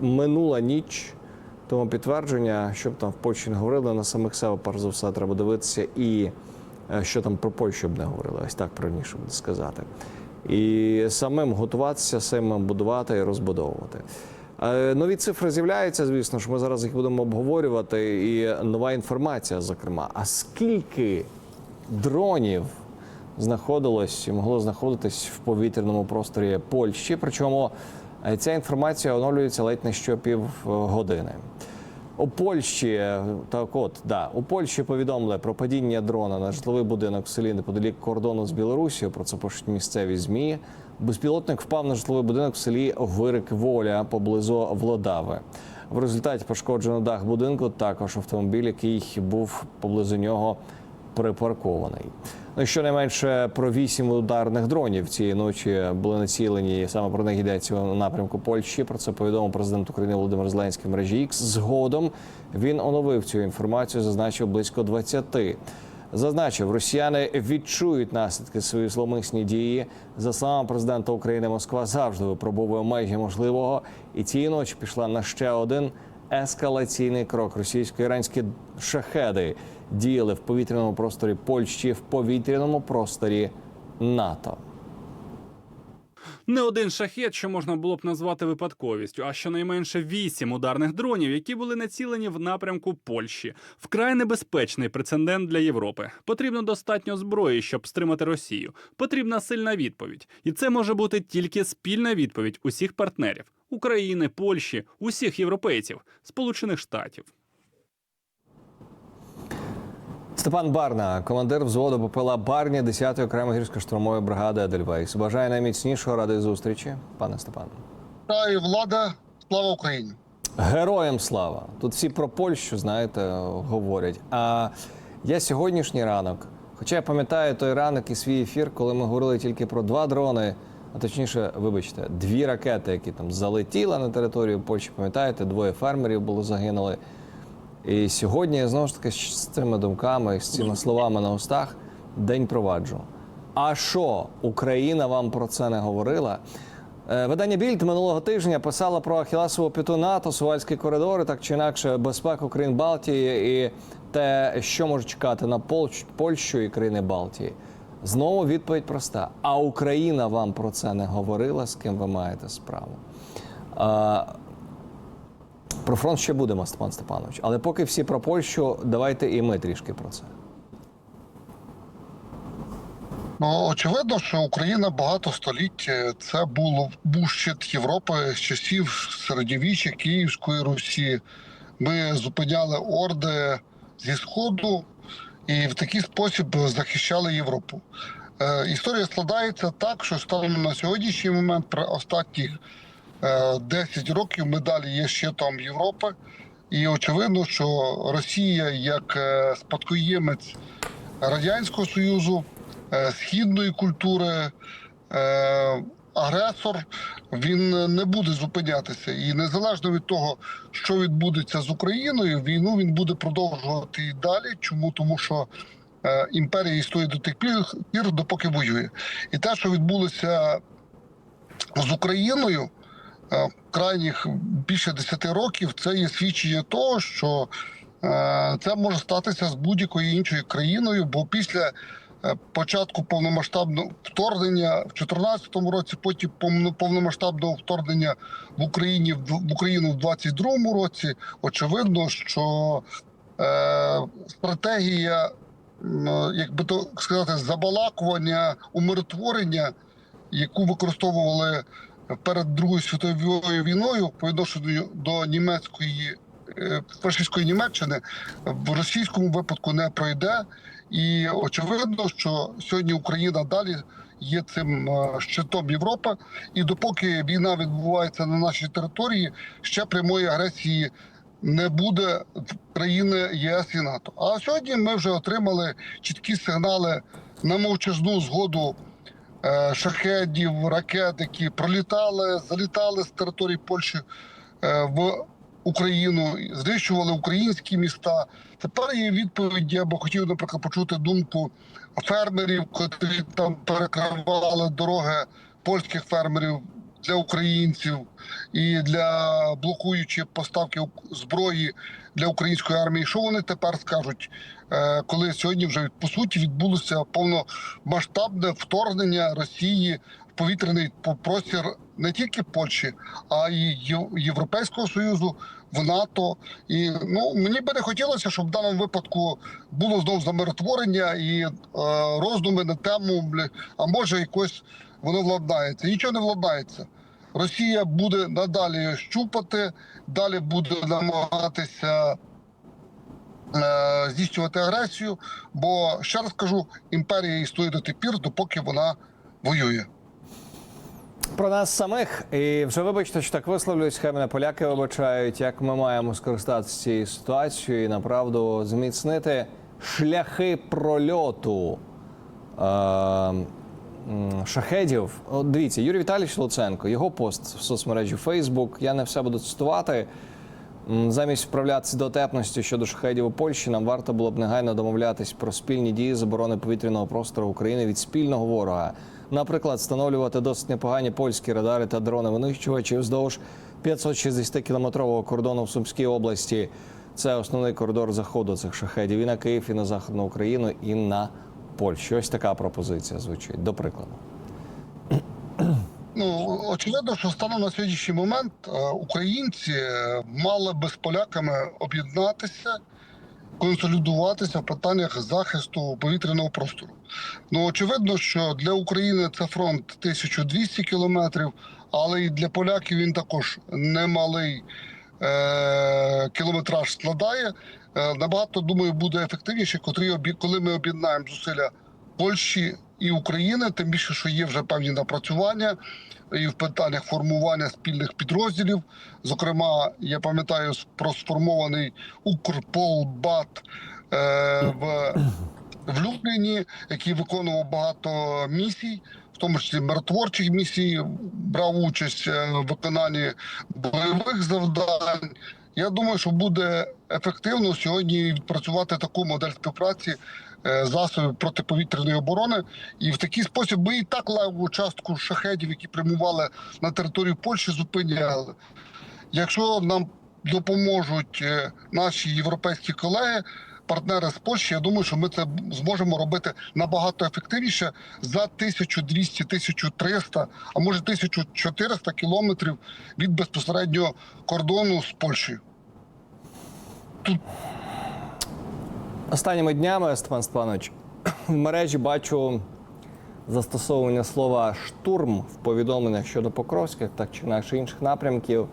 минула ніч. Тому підтвердження, що б там в Польщі не говорили, на самих себе перш за все треба дивитися, і е, що там про Польщу б не говорили, ось так правильніше буде сказати. І самим готуватися, самим будувати і розбудовувати. Е, Нові цифри з'являються, звісно ж, ми зараз їх будемо обговорювати. І нова інформація, зокрема. А скільки дронів знаходилось і могло знаходитись в повітряному просторі Польщі? Причому ця інформація оновлюється ледь не щопівгодини. У Польщі е, так от да у Польщі повідомили про падіння дрона на житловий будинок в селі неподалік кордону з Білорусією. Про це пишуть місцеві змі. Безпілотник впав на житловий будинок в селі Вирик Воля поблизу Владави. В результаті пошкоджено дах будинку. Також автомобіль, який був поблизу нього припаркований. Ну, щонайменше про вісім ударних дронів цієї ночі були націлені. Саме про них йдеться у напрямку Польщі. Про це повідомив президент України Володимир Зеленський в мережі X. Згодом він оновив цю інформацію, зазначив близько 20. Зазначив, росіяни відчують наслідки свої зломисні дії. За словами президента України, Москва завжди випробовує межі можливого, і цієї ночі пішла на ще один ескалаційний крок. Російсько-іранські шахеди діяли в повітряному просторі Польщі, в повітряному просторі НАТО. Не один шахет, що можна було б назвати випадковістю, а щонайменше вісім ударних дронів, які були націлені в напрямку Польщі. Вкрай небезпечний прецедент для Європи. Потрібно достатньо зброї, щоб стримати Росію. Потрібна сильна відповідь, і це може бути тільки спільна відповідь усіх партнерів України, Польщі, усіх європейців, Сполучених Штатів. Степан Барна, командир взводу БПЛА Барні 10-ї окремої гірсько-штурмової бригади Едельвейс. Бажаю найміцнішого ради зустрічі, пане Степан. Вітаю, влада, слава Україні. Героям слава! Тут всі про Польщу, знаєте, говорять. А я сьогоднішній ранок, хоча я пам'ятаю той ранок і свій ефір, коли ми говорили тільки про два дрони, а точніше, вибачте, дві ракети, які там залетіли на територію Польщі. Пам'ятаєте, двоє фермерів було загинули. І сьогодні я знову ж таки з цими думками, з цими словами на устах день проваджу. А що Україна вам про це не говорила? Е, Видання Більд минулого тижня писало про Ахіласову п'яту НАТО, Сувальські коридори, так чи інакше, безпеку країн Балтії і те, що може чекати на Польщ- Польщу і країни Балтії. Знову відповідь проста: а Україна вам про це не говорила, з ким ви маєте справу. Про фронт ще будемо, Степан Степанович. Але поки всі про Польщу, давайте і ми трішки про це. Ну очевидно, що Україна багато століть е, це було був щит Європи з часів середньовіччя Київської Русі. Ми зупиняли орди зі сходу і в такий спосіб захищали Європу. Е, історія складається так, що станом на сьогоднішній момент, при останніх 10 років, ми далі є щитом Європи. І очевидно, що Росія як е, спадкоємець Радянського Союзу, е, східної культури, е, агресор, він не буде зупинятися. І незалежно від того, що відбудеться з Україною, війну він буде продовжувати і далі. Чому? Тому що е, імперія існує до тих пір, допоки воює. І те, що відбулося з Україною. Е, Крайніх більше 10 років це є свідчення того, що е, це може статися з будь-якою іншою країною, бо після е, початку повномасштабного вторгнення в 2014 році, потім повно- повномасштабного вторгнення в Україні в Україну в 2022 році, очевидно, що стратегія, як би то сказати, забалакування, умиротворення, яку використовували перед Другою світовою війною по відношенню до німецької е, фашистської Німеччини в російському випадку не пройде. І очевидно, що сьогодні Україна далі є цим е, щитом Європи. І допоки війна відбувається на нашій території, ще прямої агресії не буде країни ЄС і НАТО. А сьогодні ми вже отримали чіткі сигнали на мовчазну згоду шахедів, ракет, які пролітали, залітали з території Польщі е, в Україну, знищували українські міста. Тепер є відповідь. Я би хотів, наприклад, почути думку фермерів, котрі там перекривали дороги польських фермерів для українців і для блокуючи поставки зброї для української армії. Що вони тепер скажуть, е, коли сьогодні вже по суті відбулося повномасштабне вторгнення Росії в повітряний по- простір не тільки Польщі, а й Європейського союзу в НАТО. І ну мені би не хотілося, щоб в даному випадку було знов замиротворення і е, роздуми на тему, а може якось воно владнається. Нічого не владнається. Росія буде надалі щупати, далі буде намагатися е, здійснювати агресію. Бо ще раз кажу, імперія існує до тих пір, допоки вона воює. Про нас самих, і вже вибачте, що так висловлююсь, хай мене поляки вибачають, як ми маємо скористатися цією ситуацією і направду зміцнити шляхи прольоту е, м, шахедів. От дивіться, Юрій Віталійович Луценко, його пост в соцмережі Facebook, я не все буду цитувати. Замість вправлятися до дотепності щодо шахедів у Польщі, нам варто було б негайно домовлятись про спільні дії з оборони повітряного простору України від спільного ворога. Наприклад, встановлювати досить непогані польські радари та дрони винищувачі вздовж 560 кілометрового кордону в Сумській області. Це основний коридор заходу цих шахедів і на Київ, і на Західну Україну, і на Польщу. Ось така пропозиція звучить, до прикладу. Ну очевидно, що станом на сьогоднішній момент е, українці е, мали би з поляками об'єднатися, консолідуватися в питаннях захисту повітряного простору. Ну очевидно, що для України це фронт 1200 кілометрів, але і для поляків він також немалий е- кілометраж складає. Е, набагато думаю буде ефективніше, котрі коли ми об'єднаємо зусилля Польщі і України, тим більше, що є вже певні напрацювання і в питаннях формування спільних підрозділів. Зокрема, я пам'ятаю про сформований Укрполбат е, в, в Любліні, який виконував багато місій. В тому числі миротворчих місій брав участь е, в виконанні бойових завдань. Я думаю, що буде ефективно сьогодні відпрацювати таку модель співпраці е, засобів протиповітряної оборони, і в такий спосіб ми і так леву частку шахедів, які прямували на територію Польщі, зупиняли. Якщо нам допоможуть е, наші європейські колеги, партнери з Польщі, я думаю, що ми це зможемо робити набагато ефективніше за 1200-1300, а може 1400 кілометрів від безпосереднього кордону з Польщею. Останніми днями, Степан Степанович, в мережі бачу застосовування слова штурм в повідомленнях щодо Покровських, так чи інакше інших напрямків.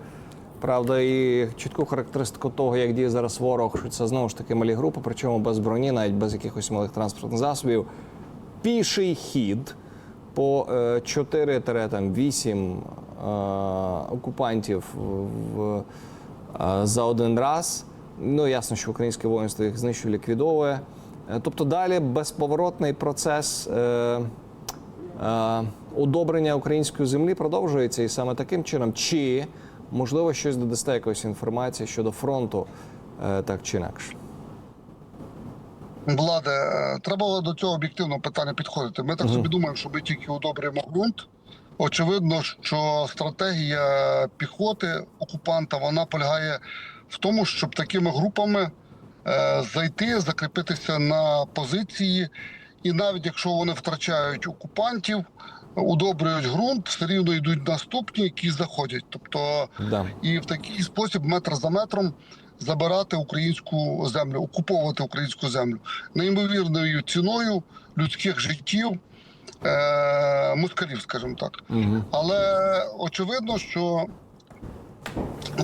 Правда, і чітку характеристику того, як діє зараз ворог, що це знову ж таки малі групи, причому без броні, навіть без якихось малих транспортних засобів. Піший хід по 4-8 окупантів в, е, за один раз. Ну, ясно, що українське воїнство їх знищує, ліквідовує. Е, Тобто далі безповоротний процес е, е, удобрення української землі продовжується і саме таким чином. Чи можливо щось додасте якоїсь інформації щодо фронту, е, так чи інакше? Владе, е, треба до цього об'єктивного питання підходити. Ми так собі думаємо, що ми тільки удобрюємо ґрунт. Очевидно, що стратегія піхоти окупанта вона полягає в тому, щоб такими групами е, зайти, закріпитися на позиції, і навіть якщо вони втрачають окупантів, удобрюють ґрунт, все рівно йдуть наступні, які заходять. Тобто Да. і в такий спосіб, метр за метром, забирати українську землю, окуповувати українську землю неймовірною ціною людських життів е- москалів, скажімо так. Угу. Але очевидно, що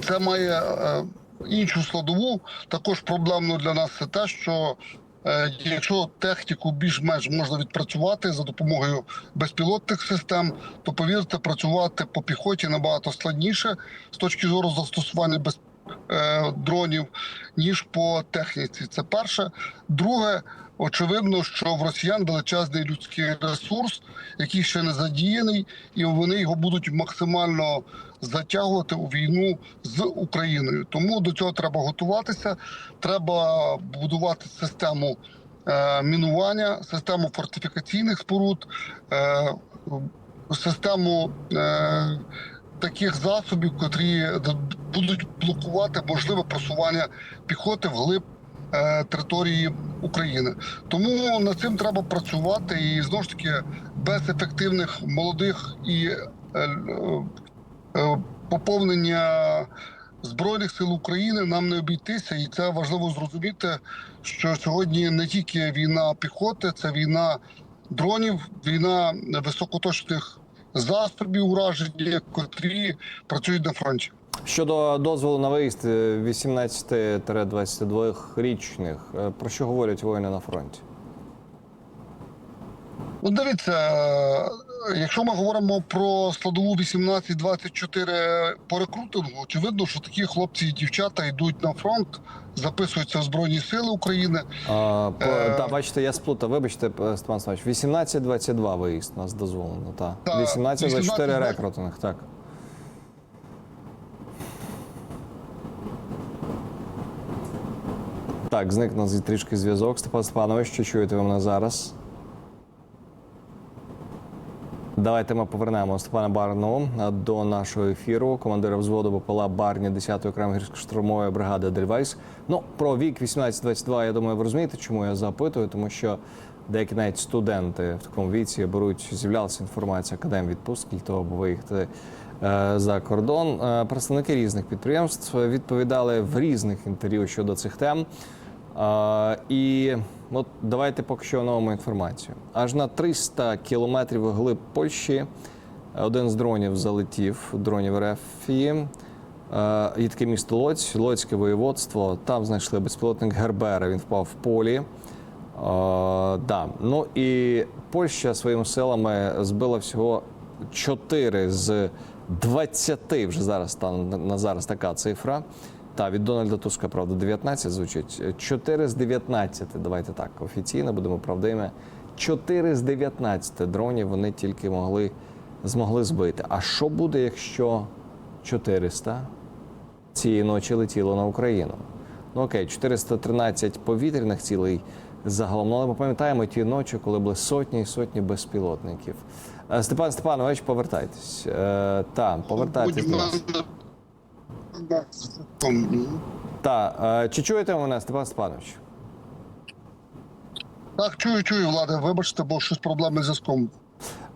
це має е, іншу складову. Також проблемно для нас це те, що е, якщо техніку більш-менш можна відпрацювати за допомогою безпілотних систем, то повірте, працювати по піхоті набагато складніше з точки зору застосування без е, дронів, ніж по техніці. Це перше. Друге, очевидно, що в росіян величезний людський ресурс, який ще не задіяний, і вони його будуть максимально затягувати у війну з Україною. Тому до цього треба готуватися. Треба будувати систему е, мінування, систему фортифікаційних споруд. Е, Систему е, таких засобів, котрі будуть блокувати можливе просування піхоти вглиб території України. Тому над цим треба працювати і знову ж таки без ефективних молодих і е, е, е, поповнення збройних сил України нам не обійтися, і це важливо зрозуміти, що сьогодні не тільки війна піхоти, це війна дронів, війна високоточних засобів ураження, котрі працюють на фронті. Щодо дозволу на виїзд е, 18-22-річних, е, про що говорять воїни на фронті? Ну, дивіться, е, якщо ми говоримо про складову 18-24 по рекрутингу, очевидно, що такі хлопці і дівчата йдуть на фронт, записуються в Збройні Сили України. А, по, Е. та, бачите, я сплутав. Вибачте, Степан Славович, 18-22 виїзд у нас дозволено. Та. Та, 18-24 18-22. рекрутинг, так. Так, зник у трішки зв'язок. Степан Степанович, що чуєте ви мене зараз? Давайте ми повернемо Степана Барну до нашого ефіру. Командира взводу БПЛА Барні 10-ї окремої гірсько-штурмової бригади Дельвейс. Ну про вік 18-22, я думаю, ви розумієте, чому я запитую, тому що деякі навіть студенти в такому віці беруть, з'являлася інформація академ відпустки для того, аби виїхати е, за кордон. Е, Представники різних підприємств відповідали в різних інтерв'ю щодо цих тем. А, і от давайте поки що новому інформацію. Аж на 300 кілометрів глиб Польщі один з дронів залетів, дронів е, є таке місто Лоць, Лоцьке воєводство. Там знайшли безпілотник Гербера. Він впав в полі. Е, да. Ну і Польща своїми силами збила всього 4 з 20 вже зараз на- на зараз така цифра. Та від Дональда Туска, правда, 19 звучить. 4 з 19, давайте так, офіційно будемо правдивими. 4 з 19 дронів вони тільки могли змогли збити. А що буде, якщо 400 цієї ночі летіло на Україну? Ну окей, 413 повітряних цілей загалом. Ну, але ми пам'ятаємо ті ночі, коли були сотні і сотні безпілотників. Е, Степан Степанович, повертайтесь. Е, та, повертайтесь до. Та, е, чи чуєте мене, Степан Степанович? Так, чую, чую, Влади. Вибачте, бо щось проблеми з зв'язком.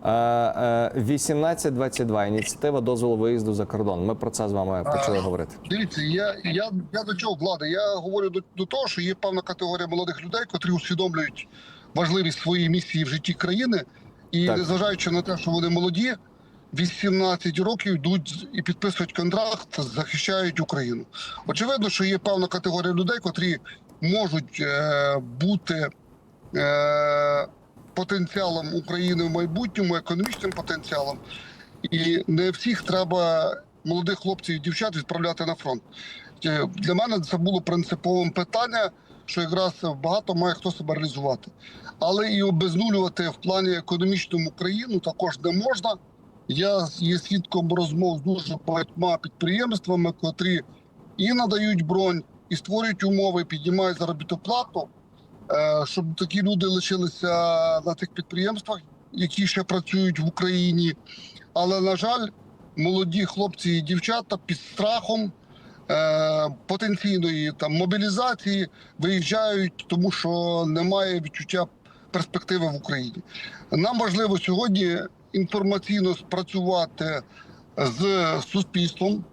Е, е, 1822 ініціатива дозволу виїзду за кордон. Ми про це з вами почали говорити. Дивіться, я, я, я до чого влади? Я говорю до, до того, що є певна категорія молодих людей, котрі усвідомлюють важливість своєї місії в житті країни, і Так. незважаючи на те, що вони молоді, 18 років йдуть і підписують контракт, захищають Україну. Очевидно, що є певна категорія людей, котрі можуть е, бути е, потенціалом України в майбутньому, економічним потенціалом. І не всіх треба молодих хлопців і дівчат відправляти на фронт. Е, Для мене це було принциповим питання, що якраз багато має хто себе реалізувати. Але і обезнулювати в плані економічному країну також не можна. Я є свідком розмов з дуже багатьма підприємствами, котрі і надають бронь, і створюють умови, піднімають заробітну плату, е, щоб такі люди лишилися на тих підприємствах, які ще працюють в Україні. Але на жаль, молоді хлопці і дівчата під страхом е, потенційної там мобілізації виїжджають, тому що немає відчуття перспективи в Україні. Нам важливо сьогодні інформаційно спрацювати з суспільством,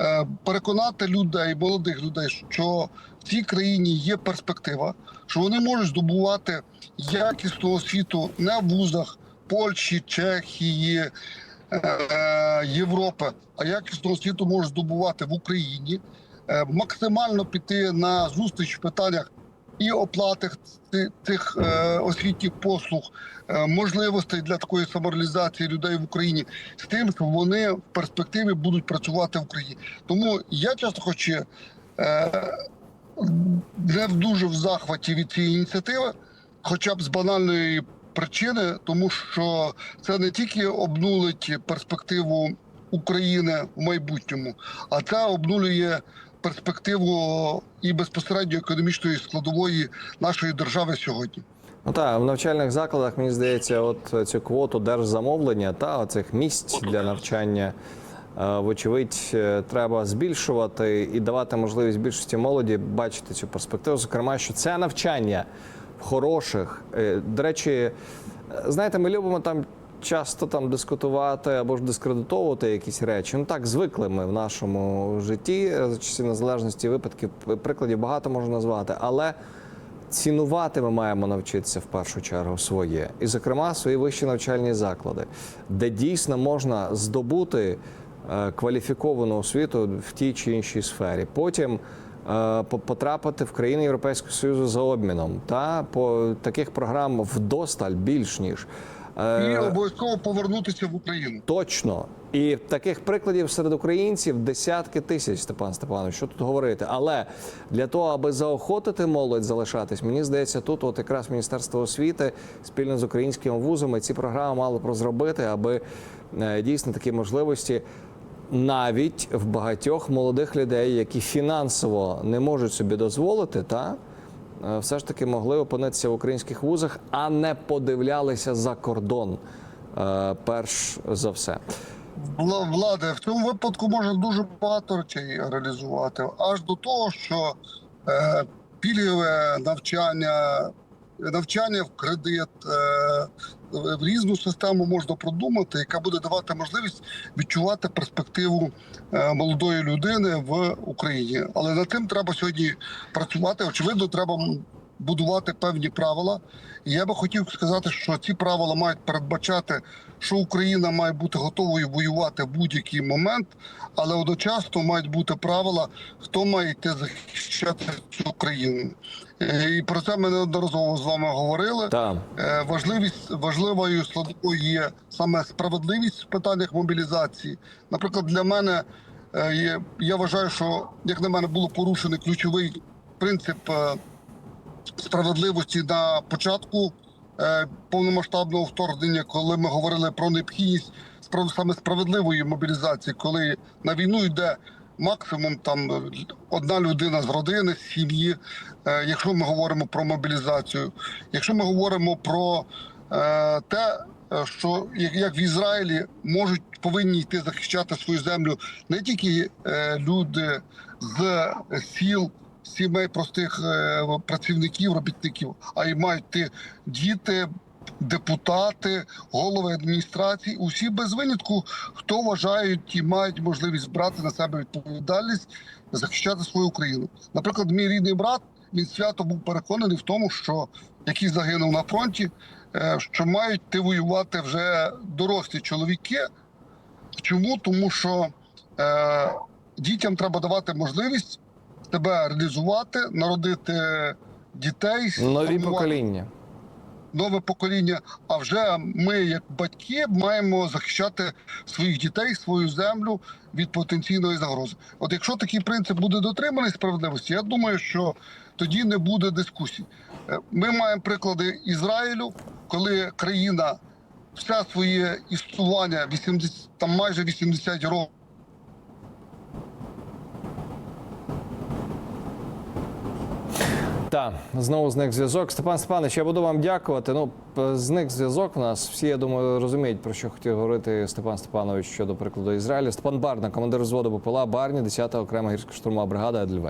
е, переконати людей, молодих людей, що в цій країні є перспектива, що вони можуть здобувати якісну освіту не в вузах Польщі, Чехії, е, Європи, а якісну освіту можуть здобувати в Україні, е, максимально піти на зустріч в питаннях і оплати ци- цих е, освітніх послуг, е, можливостей для такої самореалізації людей в Україні з тим, що вони в перспективі будуть працювати в Україні. Тому я часто хочу не в дуже в захваті від цієї ініціативи, хоча б з банальної причини, тому що це не тільки обнулить перспективу України в майбутньому, а це обнулює перспективу і безпосередньо економічної складової нашої держави сьогодні. Ну так, в навчальних закладах, мені здається, от цю квоту держзамовлення та оцих місць для навчання е, вочевидь, е, треба збільшувати і давати можливість більшості молоді бачити цю перспективу. Зокрема, що це навчання в хороших. е, До речі, знаєте, ми любимо там. Часто там дискутувати або ж дискредитовувати якісь речі. Ну так звикли ми в нашому житті е, за часів незалежності випадків прикладів багато можна назвати, але цінувати ми маємо навчитися в першу чергу своє, і, зокрема, свої вищі навчальні заклади, де дійсно можна здобути е, кваліфіковану освіту в тій чи іншій сфері. Потім е, потрапити в країни Європейського Союзу за обміном. Та по таких програм вдосталь більш ніж. Е, І обов'язково повернутися в Україну. Точно. І таких прикладів серед українців десятки тисяч, Степан Степанович, що тут говорити. Але для того, аби заохотити молодь залишатись, мені здається, тут от якраз Міністерство освіти спільно з українськими вузами ці програми мали б розробити, аби е, дійсно такі можливості. Навіть в багатьох молодих людей, які фінансово не можуть собі дозволити, та все ж таки могли опинитися в українських вузах, а не подивлялися за кордон. е, Перш за все, Вла- Влади, в цьому випадку може дуже багато речей реалізувати, аж до того, що е, пільгове навчання, навчання в кредит, е, в різну систему можна продумати, яка буде давати можливість відчувати перспективу е, молодої людини в Україні. Але над тим треба сьогодні працювати. Очевидно, треба будувати певні правила. І я би хотів сказати, що ці правила мають передбачати, що Україна має бути готовою воювати в будь-який момент, але одночасно мають бути правила, хто має йти захищати цю країну. Е, І про це ми неодноразово з вами говорили. та Е, Важливість важливою складовою є саме справедливість в питаннях мобілізації. Наприклад, для мене е, я вважаю, що як на мене було порушений ключовий принцип справедливості на початку е, повномасштабного вторгнення, коли ми говорили про необхідність саме справедливої мобілізації, коли на війну йде максимум там е, одна людина з родини, з сім'ї. Е, Якщо ми говоримо про мобілізацію, якщо ми говоримо про те, що як, в Ізраїлі можуть повинні йти захищати свою землю не тільки люди з сіл, сімей простих е, працівників, робітників, а й мають йти діти. Депутати, голови адміністрації, усі без винятку, хто вважають і мають можливість брати на себе відповідальність захищати свою Україну. Наприклад, мій рідний брат він свято був переконаний в тому, що який загинув на фронті, е, що мають йти воювати вже дорослі чоловіки. Чому? Тому що е, дітям треба давати можливість себе реалізувати, народити дітей, нові покоління. нове покоління. А вже ми, як батьки, маємо захищати своїх дітей, свою землю від потенційної загрози. От якщо такий принцип буде дотриманий справедливості, я думаю, що тоді не буде дискусій. Е, Ми маємо приклади Ізраїлю, коли країна все своє існування 80, там майже 80 років. Так, знову зник зв'язок. Степан Степанович, я буду вам дякувати. Ну, зник зв'язок у нас. Всі, я думаю, розуміють, про що хотів говорити Степан Степанович щодо прикладу Ізраїля. Степан Барна, командир взводу БПЛА Барні, 10-та окрема гірсько-штурмова бригада Едельвейс.